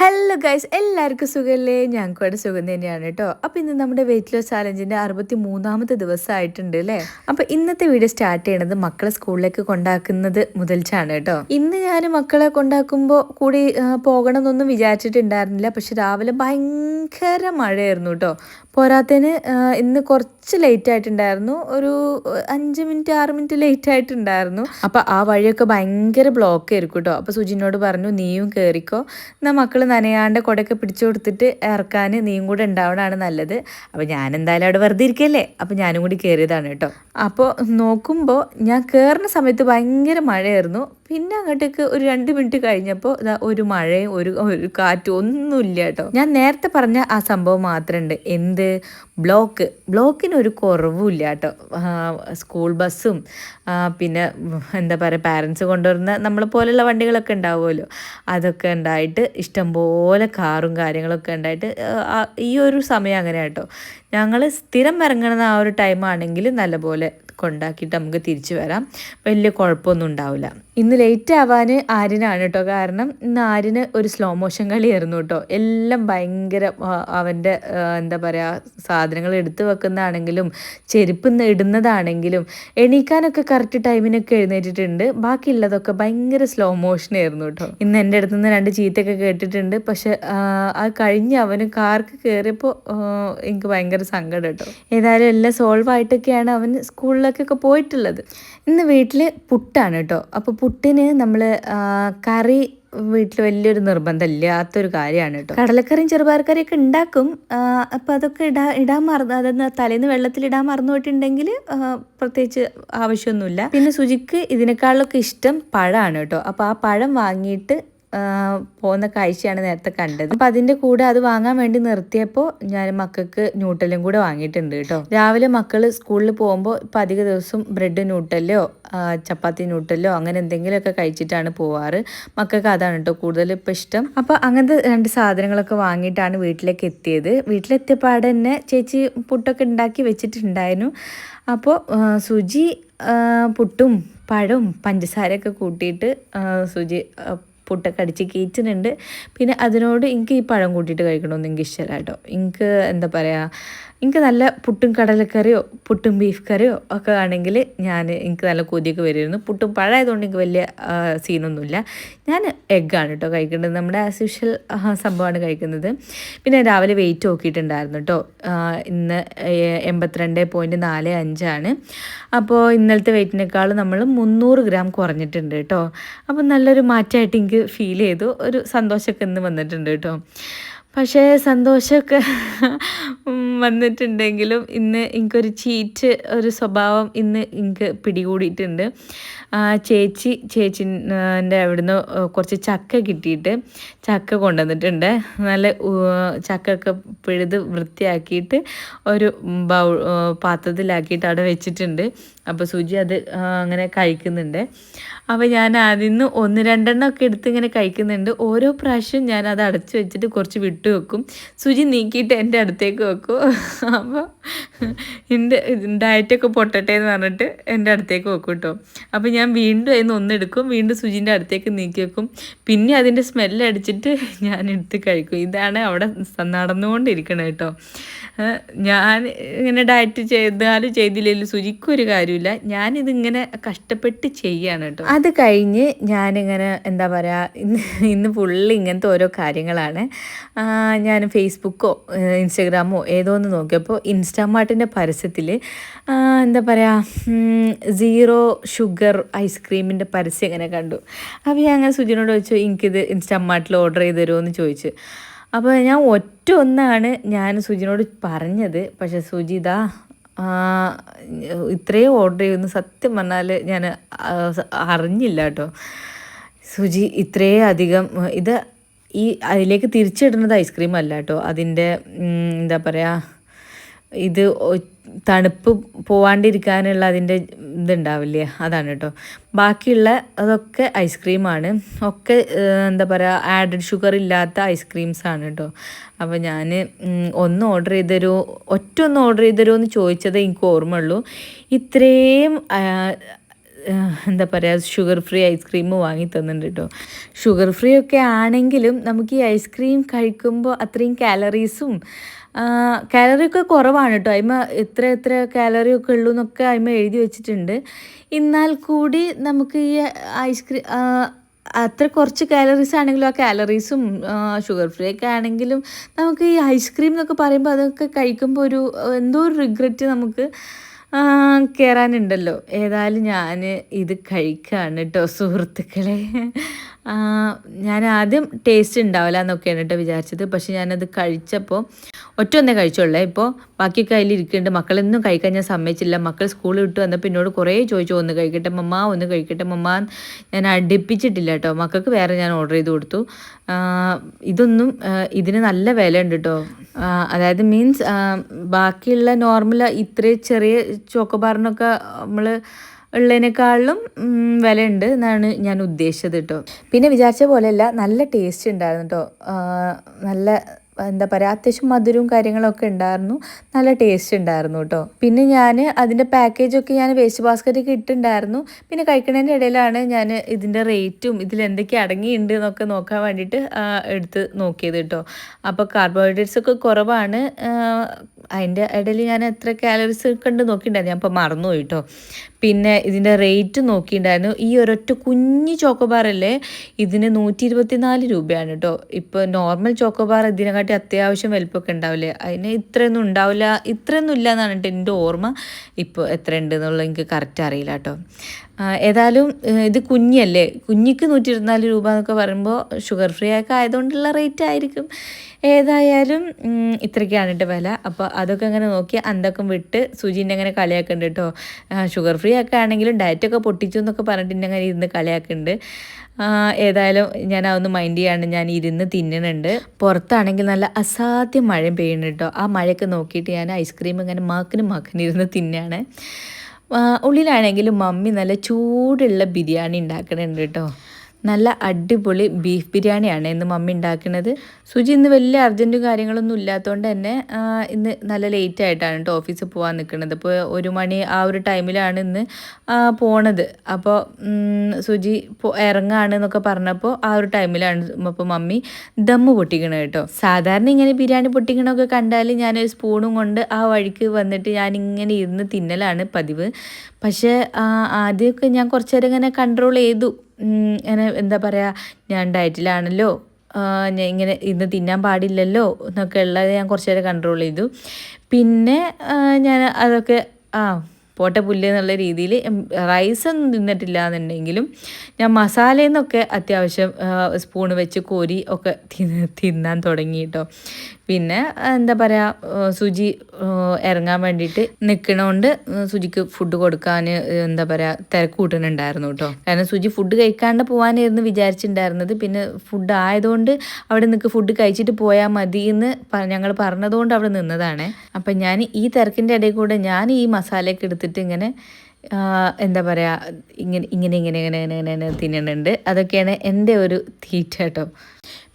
Hello guys എല്ലാവർക്കും സുഖമല്ലേ ഞങ്ങൾക്ക് ഇവിടെ സുഖം തന്നെയാണ് കേട്ടോ. അപ്പോൾ ഇന്ന് നമ്മുടെ വെയിറ്റ് ലോസ് ചാലഞ്ചിന്റെ അറുപത്തി മൂന്നാമത്തെ ദിവസമായിട്ടുണ്ട് അല്ലേ? അപ്പോൾ ഇന്നത്തെ വീഡിയോ സ്റ്റാർട്ട് ചെയ്യണത് മക്കളെ സ്കൂളിലേക്ക് കൊണ്ടാക്കുന്നത് മുതൽച്ചാണ് കേട്ടോ. ഇന്ന് ഞാൻ മക്കളെ കൊണ്ടാക്കുമ്പോൾ കൂടി പോകണം എന്നൊന്നും വിചാരിച്ചിട്ടുണ്ടായിരുന്നില്ല. പക്ഷെ രാവിലെ ഭയങ്കര മഴയായിരുന്നു കേട്ടോ. പോരാത്തതിന് ഇന്ന് കുറച്ച് ലേറ്റ് ആയിട്ടുണ്ടായിരുന്നു. ഒരു അഞ്ച് മിനിറ്റ് ആറ് മിനിറ്റ് ലേറ്റ് ആയിട്ടുണ്ടായിരുന്നു. അപ്പോൾ ആ വഴിയൊക്കെ ഭയങ്കര ബ്ലോക്ക് ആയിരിക്കും കേട്ടോ. അപ്പോൾ സുജിനോട് പറഞ്ഞു നീയും കയറിക്കോ എന്നാൽ മക്കൾ നനയാണ്ട് കുടയൊക്കെ പിടിച്ചു കൊടുത്തിട്ട് ഇറക്കാൻ നീയും കൂടെ ഉണ്ടാവണതാണ് നല്ലത്. അപ്പോൾ ഞാൻ എന്തായാലും അവിടെ വെറുതെ ഇരിക്കല്ലേ? അപ്പോൾ ഞാനും കൂടി കയറിയതാണ് കേട്ടോ. അപ്പോൾ നോക്കുമ്പോൾ ഞാൻ കയറുന്ന സമയത്ത് ഭയങ്കര മഴയായിരുന്നു. പിന്നെ അങ്ങോട്ടേക്ക് ഒരു രണ്ട് മിനിറ്റ് കഴിഞ്ഞപ്പോൾ ഒരു മഴയും ഒരു ഒരു കാറ്റും ഒന്നുമില്ല കേട്ടോ. ഞാൻ നേരത്തെ പറഞ്ഞ ആ സംഭവം മാത്രമുണ്ട് എന്ത്? ബ്ലോക്ക്. ബ്ലോക്കിന് ഒരു കുറവുമില്ല കേട്ടോ. സ്കൂൾ ബസ്സും പിന്നെ എന്താ പറയുക പാരൻസ് കൊണ്ടുവരുന്ന നമ്മളെ പോലെയുള്ള വണ്ടികളൊക്കെ ഉണ്ടാവുമല്ലോ. അതൊക്കെ ഉണ്ടായിട്ട് ഇഷ്ടംപോലെ കാറും കാര്യങ്ങളൊക്കെ ഉണ്ടായിട്ട് ഈ ഒരു സമയം അങ്ങനെ കേട്ടോ. ഞങ്ങൾ സ്ഥിരം ഇറങ്ങുന്ന ആ ഒരു ടൈമാണെങ്കിൽ നല്ലപോലെ കൊണ്ടാക്കിയിട്ട് നമുക്ക് തിരിച്ചു വരാം. വലിയ കുഴപ്പമൊന്നും ഉണ്ടാവില്ല. ഇന്ന് ലേറ്റ് ആവാൻ ആര്യനാണ് കേട്ടോ കാരണം ഇന്ന് ആര്യന് ഒരു സ്ലോ മോഷൻ കളിയായിരുന്നു കേട്ടോ എല്ലാം ഭയങ്കര അവന്റെ എന്താ പറയുക സാധനങ്ങൾ എടുത്തു വെക്കുന്നതാണെങ്കിലും ചെരുപ്പ് ഇടുന്നതാണെങ്കിലും എണീക്കാനൊക്കെ കറക്റ്റ് ടൈമിനൊക്കെ എഴുന്നേറ്റിട്ടുണ്ട്. ബാക്കിയുള്ളതൊക്കെ ഭയങ്കര സ്ലോ മോഷൻ ആയിരുന്നു കേട്ടോ ഇന്ന് എന്റെ അടുത്ത് നിന്ന് രണ്ട് ചീത്തയൊക്കെ കേട്ടിട്ടുണ്ട്. പക്ഷെ ആ, കഴിഞ്ഞ് അവന് കാർക്ക് കയറിയപ്പോൾ എനിക്ക് ഭയങ്കര സങ്കടം കേട്ടോ ഏതായാലും എല്ലാം സോൾവ് ആയിട്ടൊക്കെയാണ് അവൻ സ്കൂളിലേക്കൊക്കെ പോയിട്ടുള്ളത്. ഇന്ന് വീട്ടിൽ പുട്ടാണ് കേട്ടോ അപ്പോൾ പുട്ടിന് നമ്മൾ കറി വീട്ടിൽ വലിയൊരു നിർബന്ധമില്ലാത്തൊരു കാര്യമാണ് കേട്ടോ. കടലക്കറിയും ചെറുപയർക്കറിയൊക്കെ ഉണ്ടാക്കും അപ്പോൾ അതൊക്കെ ഇടാ ഇടാൻ മറന്നു അതെന്ന് തലേന്ന് വെള്ളത്തിൽ ഇടാൻ മറന്നു പോയിട്ടുണ്ടെങ്കിൽ പ്രത്യേകിച്ച് ആവശ്യമൊന്നുമില്ല. പിന്നെ സുജിക്ക് ഇതിനേക്കാളൊക്കെ ഇഷ്ടം പഴമാണ് കേട്ടോ. അപ്പോൾ ആ പഴം വാങ്ങിയിട്ട് പോകുന്ന കാഴ്ചയാണ് നേരത്തെ കണ്ടത്. അപ്പം അതിന്റെ കൂടെ അത് വാങ്ങാൻ വേണ്ടി നിർത്തിയപ്പോൾ ഞാൻ മക്കൾക്ക് ന്യൂട്ടലും കൂടെ വാങ്ങിയിട്ടുണ്ട് കേട്ടോ. രാവിലെ മക്കൾ സ്കൂളിൽ പോകുമ്പോൾ ഇപ്പം അധിക ദിവസം ബ്രെഡ് ന്യൂട്ടലോ ചപ്പാത്തി ന്യൂട്ടലോ അങ്ങനെ എന്തെങ്കിലുമൊക്കെ കഴിച്ചിട്ടാണ് പോവാറ്. മക്കൾക്ക് അതാണ് കേട്ടോ കൂടുതൽ ഇപ്പം ഇഷ്ടം. അപ്പോൾ അങ്ങനത്തെ രണ്ട് സാധനങ്ങളൊക്കെ വാങ്ങിയിട്ടാണ് വീട്ടിലേക്ക് എത്തിയത്. വീട്ടിലെത്തിയപ്പാടെ തന്നെ ചേച്ചി പുട്ടൊക്കെ ഉണ്ടാക്കി വെച്ചിട്ടുണ്ടായിരുന്നു. അപ്പോൾ സുജി പുട്ടും പഴവും പഞ്ചസാരയൊക്കെ കൂട്ടിയിട്ട് സുജി പുട്ടൊക്കെ അടിച്ച് കയറ്റുന്നുണ്ട് പിന്നെ അതിനോട് എനിക്ക് ഈ പഴം കൂട്ടിയിട്ട് കഴിക്കണമെന്ന് എനിക്ക് ഇഷ്ടമല്ല കേട്ടോ. എനിക്ക് എന്താ പറയുക എനിക്ക് നല്ല പുട്ടും കടലക്കറിയോ പുട്ടും ബീഫ് കറിയോ ഒക്കെ ആണെങ്കിൽ ഞാൻ എനിക്ക് നല്ല കൊതിയൊക്കെ വരുമായിരുന്നു. പുട്ടും പഴമായതുകൊണ്ട് എനിക്ക് വലിയ സീനൊന്നുമില്ല. ഞാൻ എഗ്ഗാണ് കേട്ടോ കഴിക്കേണ്ടത്. നമ്മുടെ ആസ് യൂഷ്വൽ സംഭവമാണ് കഴിക്കുന്നത്. പിന്നെ രാവിലെ വെയിറ്റ് നോക്കിയിട്ടുണ്ടായിരുന്നു കേട്ടോ. ഇന്ന് എൺപത്തിരണ്ട് പോയിന്റ് നാല് അഞ്ചാണ് അപ്പോൾ ഇന്നലത്തെ വെയിറ്റിനേക്കാൾ നമ്മൾ മുന്നൂറ് ഗ്രാം കുറഞ്ഞിട്ടുണ്ട് കേട്ടോ. അപ്പോൾ നല്ലൊരു മാറ്റമായിട്ട് എനിക്ക് ഫീൽ ചെയ്തു. ഒരു സന്തോഷമൊക്കെ ഇന്ന് വന്നിട്ടുണ്ട് കേട്ടോ. പക്ഷേ സന്തോഷമൊക്കെ വന്നിട്ടുണ്ടെങ്കിലും ഇന്ന് എനിക്കൊരു ചീറ്റ് ഒരു സ്വഭാവം ഇന്ന് എനിക്ക് പിടികൂടിയിട്ടുണ്ട്. ചേച്ചി ചേച്ചിന്റെ അവിടുന്ന് കുറച്ച് ചക്ക കിട്ടിയിട്ട് ചക്ക കൊണ്ടുവന്നിട്ടുണ്ട്. നല്ല ചക്ക ചക്കയൊക്കെ പിഴുത് വൃത്തിയാക്കിയിട്ട് ഒരു ബൗ പാത്രത്തിലാക്കിയിട്ട് അവിടെ വെച്ചിട്ടുണ്ട്. അപ്പോൾ സുജി അത് അങ്ങനെ കഴിക്കുന്നുണ്ട്. അപ്പോൾ ഞാൻ അതിൽ നിന്ന് ഒന്ന് രണ്ടെണ്ണം ഒക്കെ എടുത്ത് ഇങ്ങനെ കഴിക്കുന്നുണ്ട്. ഓരോ പ്രാവശ്യം ഞാൻ അത് അടച്ചു വെച്ചിട്ട് കുറച്ച് വിട്ടു വെക്കും. സുജി നീക്കിയിട്ട് എന്റെ അടുത്തേക്ക് വെക്കും. അപ്പോൾ എന്റെ ഡയറ്റൊക്കെ പൊട്ടട്ടെ എന്ന് പറഞ്ഞിട്ട് എന്റെ അടുത്തേക്ക് വെക്കും കേട്ടോ അപ്പോൾ ഞാൻ വീണ്ടും അതിന് ഒന്നെടുക്കും വീണ്ടും സുജിന്റെ അടുത്തേക്ക് നീക്കി വെക്കും. പിന്നെ അതിന്റെ സ്മെല്ലടിച്ചിട്ട് ഞാൻ എടുത്ത് കഴിക്കും. ഇതാണ് അവിടെ നടന്നുകൊണ്ടിരിക്കണത് കേട്ടോ ഞാൻ ഇങ്ങനെ ഡയറ്റ് ചെയ്താലും ചെയ്തില്ലെങ്കിലും സുജിക്കൊരു കാര്യമില്ല. ഞാനിതിങ്ങനെ കഷ്ടപ്പെട്ട് ചെയ്യാണ് കേട്ടോ അത് കഴിഞ്ഞ് ഞാനിങ്ങനെ എന്താ പറയുക ഇന്ന് ഇന്ന് ഫുള്ള് ഇങ്ങനത്തെ ഓരോ കാര്യങ്ങളാണ്. ഞാൻ ഫേസ്ബുക്കോ ഇൻസ്റ്റഗ്രാമോ ഏതോ ഒന്ന് നോക്കിയപ്പോൾ ഇൻസ്റ്റാമാർട്ടിന്റെ പരസ്യത്തിൽ എന്താ പറയുക സീറോ ഷുഗർ ഐസ്ക്രീമിന്റെ പരസ്യം ഇങ്ങനെ കണ്ടു? അപ്പോൾ ഞാൻ അങ്ങനെ സുജിനോട് ചോദിച്ചു എനിക്കിത് ഇൻസ്റ്റാമാർട്ടിൽ ഓർഡർ ചെയ്ത് തരുമോ? എന്ന് ചോദിച്ചു. അപ്പോൾ ഞാൻ ഒറ്റ ഒന്നാണ് ഞാൻ സുജിനോട് പറഞ്ഞത്. പക്ഷേ സുജിത ഇത്രയും ഓർഡർ ചെയ്യുമെന്ന് സത്യം പറഞ്ഞാൽ ഞാൻ അറിഞ്ഞില്ല കേട്ടോ. സുജി ഇത്രയും അധികം ഇത് ഈ അതിലേക്ക് തിരിച്ചിടുന്നത് ഐസ്ക്രീം അല്ല കേട്ടോ. അതിന്റെ എന്താ പറയുക ഇത് തണുപ്പ് പോവാണ്ടിരിക്കാനുള്ള അതിന്റെ ഇതുണ്ടാവില്ലേ? അതാണ് കേട്ടോ. ബാക്കിയുള്ള അതൊക്കെ ഐസ്ക്രീമാണ് ഒക്കെ എന്താ പറയുക ആഡഡ് ഷുഗർ ഇല്ലാത്ത ഐസ്ക്രീംസ് ആണ് കേട്ടോ. അപ്പോൾ ഞാൻ ഒന്ന് ഓർഡർ ചെയ്തരോ ഒറ്റ ഒന്ന് ഓർഡർ ചെയ്തരോ എന്ന് ചോദിച്ചത് എനിക്ക് ഓർമ്മയുള്ളൂ. ഇത്രയും എന്താ പറയുക ഷുഗർ ഫ്രീ ഐസ്ക്രീം വാങ്ങി തന്നിട്ടുണ്ട് കേട്ടോ. ഷുഗർ ഫ്രീ ഒക്കെ ആണെങ്കിലും നമുക്ക് ഈ ഐസ്ക്രീം കഴിക്കുമ്പോൾ അത്രയും കാലറീസും കാലറിയൊക്കെ കുറവാണ് കേട്ടോ. അതിമ എത്ര എത്ര കാലറി ഒക്കെ ഉള്ളൂ എന്നൊക്കെ അതിമ എഴുതി വെച്ചിട്ടുണ്ട്. എന്നാൽ കൂടി നമുക്ക് ഈ ഐസ്ക്രീം അത്ര കുറച്ച് കാലറീസ് ആണെങ്കിലും ആ കാലറീസും ഷുഗർ ഫ്രീ ഒക്കെ ആണെങ്കിലും നമുക്ക് ഈ ഐസ്ക്രീം എന്നൊക്കെ പറയുമ്പോൾ അതൊക്കെ കഴിക്കുമ്പോൾ ഒരു എന്തോ ഒരു റിഗ്രറ്റ് നമുക്ക് കയറാനുണ്ടല്ലോ ഏതായാലും ഞാൻ ഇത് കഴിക്കുകയാണ് കേട്ടോ സുഹൃത്തുക്കളെ. ഞാൻ ആദ്യം ടേസ്റ്റ് ഉണ്ടാവില്ല എന്നൊക്കെയാണ് കേട്ടോ വിചാരിച്ചത്. പക്ഷെ ഞാനത് കഴിച്ചപ്പോൾ ഒറ്റ ഒന്നേ കഴിച്ചോളേ ഇപ്പോൾ ബാക്കി കയ്യിലിരിക്കുന്നുണ്ട് മക്കളൊന്നും കഴിക്കാൻ ഞാൻ സമ്മതിച്ചില്ല മക്കൾ സ്കൂളിൽ വിട്ട് വന്നപ്പോൾ എന്നോട് കുറേ ചോദിച്ചു. ഒന്ന് കഴിക്കട്ടെ മമ്മ ഒന്ന് കഴിക്കട്ടെ മമ്മ ഞാൻ അടുപ്പിച്ചിട്ടില്ല കേട്ടോ മക്കൾക്ക് വേറെ ഞാൻ ഓർഡർ ചെയ്ത് കൊടുത്തു. ഇതൊന്നും ഇതിന് നല്ല വില ഉണ്ട് കേട്ടോ അതായത് മീൻസ് ബാക്കിയുള്ള നോർമൽ ഇത്രയും ചെറിയ ചോക്കോബാറിനൊക്കെ നമ്മൾ ഉള്ളതിനേക്കാളും വിലയുണ്ട് എന്നാണ് ഞാൻ ഉദ്ദേശിച്ചത് കേട്ടോ പിന്നെ വിചാരിച്ച പോലെയല്ല നല്ല ടേസ്റ്റ് ഉണ്ടായിരുന്നു കേട്ടോ നല്ല എന്താ പറയുക അത്യാവശ്യം മധുരവും കാര്യങ്ങളൊക്കെ ഉണ്ടായിരുന്നു. നല്ല ടേസ്റ്റ് ഉണ്ടായിരുന്നു കേട്ടോ പിന്നെ ഞാൻ അതിന്റെ പാക്കേജൊക്കെ ഞാൻ വേസ്റ്റ് ബാസ്ക്കറ്റൊക്കെ ഇട്ടുണ്ടായിരുന്നു പിന്നെ കഴിക്കുന്നതിന്റെ ഇടയിലാണ് ഞാൻ ഇതിന്റെ റേറ്റും ഇതിൽ എന്തൊക്കെ അടങ്ങിയിട്ടുണ്ട് എന്നൊക്കെ നോക്കാൻ വേണ്ടിയിട്ട് എടുത്ത് നോക്കിയത് കേട്ടോ അപ്പോൾ കാർബോഹൈഡ്രേറ്റ്സ് ഒക്കെ കുറവാണ്. അതിന്റെ ഇടയിൽ ഞാൻ എത്ര കാലറീസ് ഒക്കെ ഉണ്ട് നോക്കിയിട്ടുണ്ടായിരുന്നു ഞാൻ അപ്പോൾ മറന്നുപോയി കേട്ടോ പിന്നെ ഇതിന്റെ റേറ്റ് നോക്കിയിട്ടുണ്ടായിരുന്നു ഈ ഒരൊറ്റ കുഞ്ഞ് ചോക്കോബാർ അല്ലേ ഇതിന് നൂറ്റി ഇരുപത്തിനാല് രൂപയാണ് കേട്ടോ ഇപ്പോൾ നോർമൽ ചോക്കോബാർ ഇതിനെക്കാട്ടി അത്യാവശ്യം വലുപ്പമൊക്കെ ഉണ്ടാവില്ലേ? അതിന് ഇത്രയൊന്നും ഉണ്ടാവില്ല ഇത്രയൊന്നും ഇല്ല എന്നാണ് കേട്ടോ എന്റെ ഓർമ്മ. ഇപ്പോൾ എത്ര ഉണ്ട് എന്നുള്ളത് എനിക്ക് കറക്റ്റ് അറിയില്ല കേട്ടോ ഏതായാലും ഇത് കുഞ്ഞല്ലേ? കുഞ്ഞിക്ക് നൂറ്റി ഇരുപത്തിനാല് രൂപ എന്നൊക്കെ പറയുമ്പോൾ ഷുഗർ ഫ്രീ ഒക്കെ ആയതുകൊണ്ടുള്ള റേറ്റ് ആയിരിക്കും. ഏതായാലും ഇത്രയ്ക്കാണ് കേട്ടോ വില. അപ്പോൾ അതൊക്കെ അങ്ങനെ നോക്കി അന്തൊക്കെ വിട്ട് സുജീന്റെ അങ്ങനെ കളിയാക്കുന്നുണ്ട് കേട്ടോ ഷുഗർ ഫ്രീ ഒക്കെ ആണെങ്കിലും ഡയറ്റൊക്കെ പൊട്ടിച്ചു എന്നൊക്കെ പറഞ്ഞിട്ട് അങ്ങനെ ഇരുന്ന് കളിയാക്കുന്നുണ്ട് ഏതായാലും ഞാൻ അതൊന്ന് മൈൻഡ് ചെയ്യാണ്. ഞാൻ ഇരുന്ന് തിന്നുന്നുണ്ട് പുറത്താണെങ്കിൽ നല്ല അസാധ്യം മഴയും പെയ്യുന്നുണ്ട് കേട്ടോ ആ മഴയൊക്കെ നോക്കിയിട്ട് ഞാൻ ഐസ്ക്രീം ഇങ്ങനെ മാക്കിന് മാക്കിന് ഇരുന്ന് തിന്നാണ്. ഉള്ളിലാണെങ്കിലും മമ്മി നല്ല ചൂടുള്ള ബിരിയാണി ഉണ്ടാക്കണുണ്ട് കേട്ടോ നല്ല അടിപൊളി ബീഫ് ബിരിയാണിയാണ് ഇന്ന് മമ്മി ഉണ്ടാക്കുന്നത്. സുജി ഇന്ന് വലിയ അർജന്റും കാര്യങ്ങളൊന്നും ഇല്ലാത്തതുകൊണ്ട് തന്നെ ഇന്ന് നല്ല ലേറ്റ് ആയിട്ടാണ് കേട്ടോ ഓഫീസിൽ പോകാൻ നിൽക്കുന്നത് ഇപ്പോൾ ഒരു മണി ആ ഒരു ടൈമിലാണ് ഇന്ന് പോണത്. അപ്പോൾ സുജി ഇറങ്ങാണ് എന്നൊക്കെ പറഞ്ഞപ്പോൾ ആ ഒരു ടൈമിലാണ് അപ്പോൾ മമ്മി ദമ്മ് പൊട്ടിക്കണത് കേട്ടോ സാധാരണ ഇങ്ങനെ ബിരിയാണി പൊട്ടിക്കണമൊക്കെ കണ്ടാൽ ഞാനൊരു സ്പൂണും കൊണ്ട് ആ വഴിക്ക് വന്നിട്ട് ഞാനിങ്ങനെ ഇരുന്ന് തിന്നലാണ് പതിവ്. പക്ഷേ ആദ്യമൊക്കെ ഞാൻ കുറച്ചു നേരം ഇങ്ങനെ കൺട്രോൾ ചെയ്തു. ഇങ്ങനെ എന്താ പറയുക ഞാൻ ഡയറ്റിലാണല്ലോ ഞാൻ ഇങ്ങനെ ഇന്ന് തിന്നാൻ പാടില്ലല്ലോ എന്നൊക്കെ ഉള്ളത് ഞാൻ കുറച്ച് നേരം കൺട്രോൾ ചെയ്തു. പിന്നെ ഞാൻ അതൊക്കെ ആ. പോട്ടെ പുല്ല് എന്നുള്ള രീതിയിൽ റൈസൊന്നും തിന്നിട്ടില്ല എന്നുണ്ടെങ്കിലും ഞാൻ മസാലയെന്നൊക്കെ അത്യാവശ്യം സ്പൂൺ വെച്ച് കോരി ഒക്കെ തിന്നാൻ തുടങ്ങി കേട്ടോ പിന്നെ എന്താ പറയുക സുജി ഇറങ്ങാൻ വേണ്ടിയിട്ട് നിൽക്കണോണ്ട് സുജിക്ക് ഫുഡ് കൊടുക്കാൻ എന്താ പറയുക തിരക്ക് കൂട്ടുന്നുണ്ടായിരുന്നു കേട്ടോ കാരണം സുജി ഫുഡ് കഴിക്കാണ്ട് പോകാനായിരുന്നു വിചാരിച്ചിട്ടുണ്ടായിരുന്നത് പിന്നെ ഫുഡ് ആയതുകൊണ്ട് അവിടെ നിൽക്ക് ഫുഡ് കഴിച്ചിട്ട് പോയാൽ മതി എന്ന് ഞങ്ങൾ പറഞ്ഞതുകൊണ്ട് അവിടെ നിന്നതാണ്. അപ്പം ഞാൻ ഈ തിരക്കിന്റെ ഇടയിൽ കൂടെ ഞാൻ ഈ മസാലയൊക്കെ എടുത്തിട്ട് ഇങ്ങനെ എന്താ പറയുക ഇങ്ങനെ ഇങ്ങനെ ഇങ്ങനെ ഇങ്ങനെ ഇങ്ങനെ ഇങ്ങനെ തിന്നണുണ്ട്. അതൊക്കെയാണ് എന്റെ ഒരു തീറ്റ കേട്ടോ.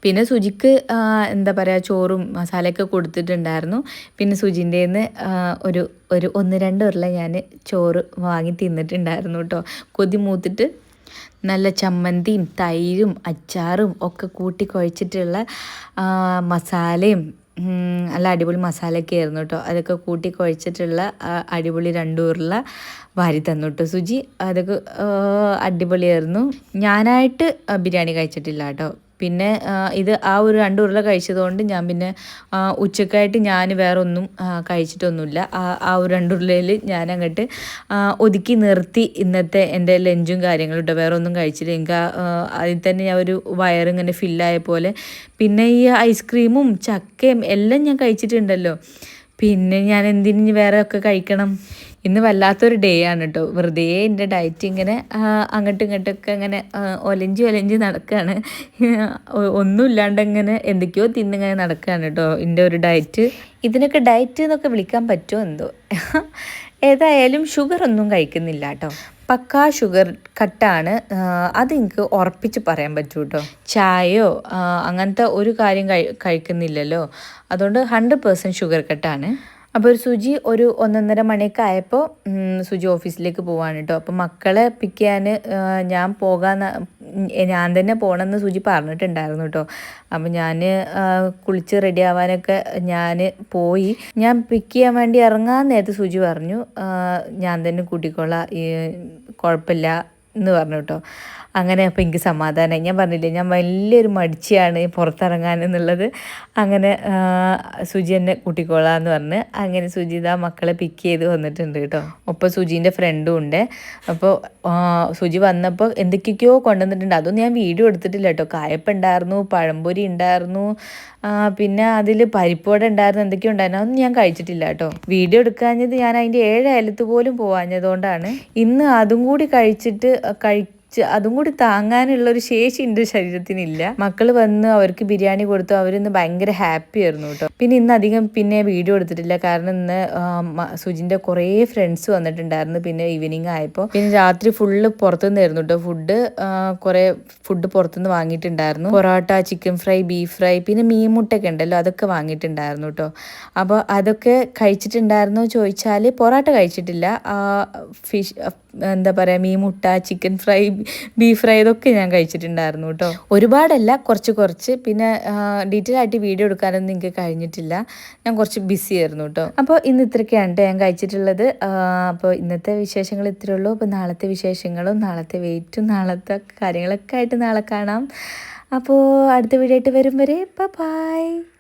പിന്നെ സുജിക്ക് എന്താ പറയുക ചോറും മസാലയൊക്കെ കൊടുത്തിട്ടുണ്ടായിരുന്നു. പിന്നെ സുജിന്റെ നിന്ന് ഒരു ഒരു ഒന്ന് രണ്ട് ഉരുള ഞാൻ ചോറ് വാങ്ങി തിന്നിട്ടുണ്ടായിരുന്നു കേട്ടോ. കൊതി മൂത്തിട്ട് നല്ല ചമ്മന്തിയും തൈരും അച്ചാറും ഒക്കെ കൂട്ടി കുഴച്ചിട്ടുള്ള മസാലയും നല്ല അടിപൊളി മസാലയൊക്കെ ആയിരുന്നു കേട്ടോ. അതൊക്കെ കൂട്ടി കുഴച്ചിട്ടുള്ള അടിപൊളി രണ്ടൂറുള്ള വാരി തന്നു കേട്ടോ സുജി അതൊക്കെ അടിപൊളിയായിരുന്നു. ഞാനായിട്ട് ബിരിയാണി കഴിച്ചിട്ടില്ല കേട്ടോ. പിന്നെ ഇത് ആ ഒരു രണ്ട് ഉരുള കഴിച്ചതുകൊണ്ട് ഞാൻ പിന്നെ ഉച്ചക്കായിട്ട് ഞാൻ വേറെ ഒന്നും കഴിച്ചിട്ടൊന്നുമില്ല. ആ ഒരു രണ്ട് ഉരുളയിൽ ഞാൻ അങ്ങോട്ട് ഒതുക്കി നിർത്തി ഇന്നത്തെ എന്റെ ലഞ്ചും കാര്യങ്ങളും കേട്ടോ വേറെ ഒന്നും കഴിച്ചില്ല. എനിക്ക് അതിൽ തന്നെ ഞാൻ ഒരു വയറിങ്ങനെ ഫില്ലായ പോലെ. പിന്നെ ഈ ഐസ്ക്രീമും ചക്കയും എല്ലാം ഞാൻ കഴിച്ചിട്ടുണ്ടല്ലോ. പിന്നെ ഞാൻ എന്തിനു വേറെ ഒക്കെ കഴിക്കണം? ഇന്ന് വല്ലാത്തൊരു ഡേ ആണ് കേട്ടോ വെറുതെ എന്റെ ഡയറ്റ് ഇങ്ങനെ അങ്ങോട്ടും ഇങ്ങോട്ടൊക്കെ ഇങ്ങനെ ഒലഞ്ചി ഒലഞ്ചി നടക്കുകയാണ് ഒന്നുമില്ലാണ്ട് ഇങ്ങനെ എന്തൊക്കെയോ തിന്നിങ്ങനെ നടക്കുകയാണ് കേട്ടോ എന്റെ ഒരു ഡയറ്റ് ഇതിനൊക്കെ ഡയറ്റ് എന്നൊക്കെ വിളിക്കാൻ പറ്റുമോ എന്തോ? ഏതായാലും ഷുഗർ ഒന്നും കഴിക്കുന്നില്ല കേട്ടോ പക്കാ ഷുഗർ കട്ടാണ് അത് എനിക്ക് ഉറപ്പിച്ച് പറയാൻ പറ്റൂ കേട്ടോ ചായയോ അങ്ങനത്തെ ഒരു കാര്യം കഴിക്കുന്നില്ലല്ലോ. അതുകൊണ്ട് ഹൺഡ്രഡ് പേഴ്സന്റ് ഷുഗർ കട്ടാണ് അപ്പോൾ ഒരു സുജി ഒരു ഒന്നൊന്നര മണിയൊക്കെ ആയപ്പോൾ സുജി ഓഫീസിലേക്ക് പോവാണ് കേട്ടോ അപ്പോൾ മക്കളെ പിക്ക് ചെയ്യാൻ ഞാൻ പോകാൻ ഞാൻ തന്നെ പോകണമെന്ന് സുജി പറഞ്ഞിട്ടുണ്ടായിരുന്നു കേട്ടോ അപ്പോൾ ഞാൻ കുളിച്ച് റെഡി ആവാനൊക്കെ ഞാൻ പോയി. ഞാൻ പിക്ക് ചെയ്യാൻ വേണ്ടി ഇറങ്ങാൻ നേരത്തെ സുജി പറഞ്ഞു ഞാൻ തന്നെ കൂട്ടിക്കോളാം കുഴപ്പമില്ല എന്ന് പറഞ്ഞു കേട്ടോ. അങ്ങനെ അപ്പോൾ എനിക്ക് സമാധാനമായി ഞാൻ പറഞ്ഞില്ലേ ഞാൻ വലിയൊരു മടിച്ചിയാണ് പുറത്തിറങ്ങാൻ എന്നുള്ളത്. അങ്ങനെ സുജി എന്നെ കൂട്ടിക്കോളാം എന്ന് പറഞ്ഞ് അങ്ങനെ സുജി ഇതാ മക്കളെ പിക്ക് ചെയ്ത് വന്നിട്ടുണ്ട് കേട്ടോ. ഒപ്പം സുജീന്റെ ഫ്രണ്ടും ഉണ്ട്. അപ്പോൾ സുജി വന്നപ്പോൾ എന്തൊക്കെയൊക്കെയോ കൊണ്ടുവന്നിട്ടുണ്ട്. അതൊന്നും ഞാൻ വീഡിയോ എടുത്തിട്ടില്ല കേട്ടോ. കായപ്പ ഉണ്ടായിരുന്നു പഴംപൊരി ഉണ്ടായിരുന്നു പിന്നെ അതിൽ പരിപ്പോടെ ഉണ്ടായിരുന്നു എന്തൊക്കെയോ ഉണ്ടായിരുന്നു. അതൊന്നും ഞാൻ കഴിച്ചിട്ടില്ല കേട്ടോ. വീഡിയോ എടുക്കാഞ്ഞത് ഞാൻ അതിന്റെ ഏഴ് അയലത്ത് പോലും പോവാഞ്ഞതുകൊണ്ടാണ്. ഇന്ന് അതും കൂടി കഴിച്ചിട്ട് കഴി ചെ- അതും കൂടി താങ്ങാനുള്ള ഒരു ശേഷി എന്റെ ശരീരത്തിനില്ല. മക്കൾ വന്ന് അവർക്ക് ബിരിയാണി കൊടുത്തു അവരിന്ന് ഭയങ്കര ഹാപ്പി ആയിരുന്നു കേട്ടോ പിന്നെ ഇന്ന് അധികം പിന്നെ വീഡിയോ എടുത്തിട്ടില്ല. കാരണം ഇന്ന് സുജിന്റെ കുറേ ഫ്രണ്ട്സ് വന്നിട്ടുണ്ടായിരുന്നു. പിന്നെ ഈവനിങ് ആയപ്പോൾ പിന്നെ രാത്രി ഫുള്ള് പുറത്തുനിന്നായിരുന്നു കേട്ടോ ഫുഡ് കുറേ ഫുഡ് പുറത്തുനിന്ന് വാങ്ങിയിട്ടുണ്ടായിരുന്നു. Parotta chicken fry beef fry പിന്നെ മീൻ മുട്ടയൊക്കെ ഉണ്ടല്ലോ അതൊക്കെ വാങ്ങിയിട്ടുണ്ടായിരുന്നു കേട്ടോ അപ്പോൾ അതൊക്കെ കഴിച്ചിട്ടുണ്ടായിരുന്നോ ചോദിച്ചാൽ പൊറോട്ട കഴിച്ചിട്ടില്ല. ഫിഷ് എന്താ പറയുക മീൻ മുട്ട ചിക്കൻ ഫ്രൈ ബീഫ് ഫ്രൈ ഇതൊക്കെ ഞാൻ കഴിച്ചിട്ടുണ്ടായിരുന്നു കേട്ടോ. ഒരുപാടല്ല കുറച്ച് കുറച്ച്. പിന്നെ ഡീറ്റെയിൽ ആയിട്ട് വീഡിയോ എടുക്കാനൊന്നും എനിക്ക് കഴിഞ്ഞിട്ടില്ല. ഞാൻ കുറച്ച് ബിസി ആയിരുന്നു കേട്ടോ. അപ്പോൾ ഇന്ന് ഇത്രയൊക്കെയാണ് ഞാൻ കഴിച്ചിട്ടുള്ളത്. അപ്പോൾ ഇന്നത്തെ വിശേഷങ്ങൾ ഇത്രയേ ഉള്ളൂ. അപ്പോൾ നാളത്തെ വിശേഷങ്ങളും നാളത്തെ വെയിറ്റും നാളത്തെ കാര്യങ്ങളൊക്കെ ആയിട്ട് നാളെ കാണാം. അപ്പോൾ അടുത്ത വീഡിയോ ആയിട്ട് വരും വരെ ബൈ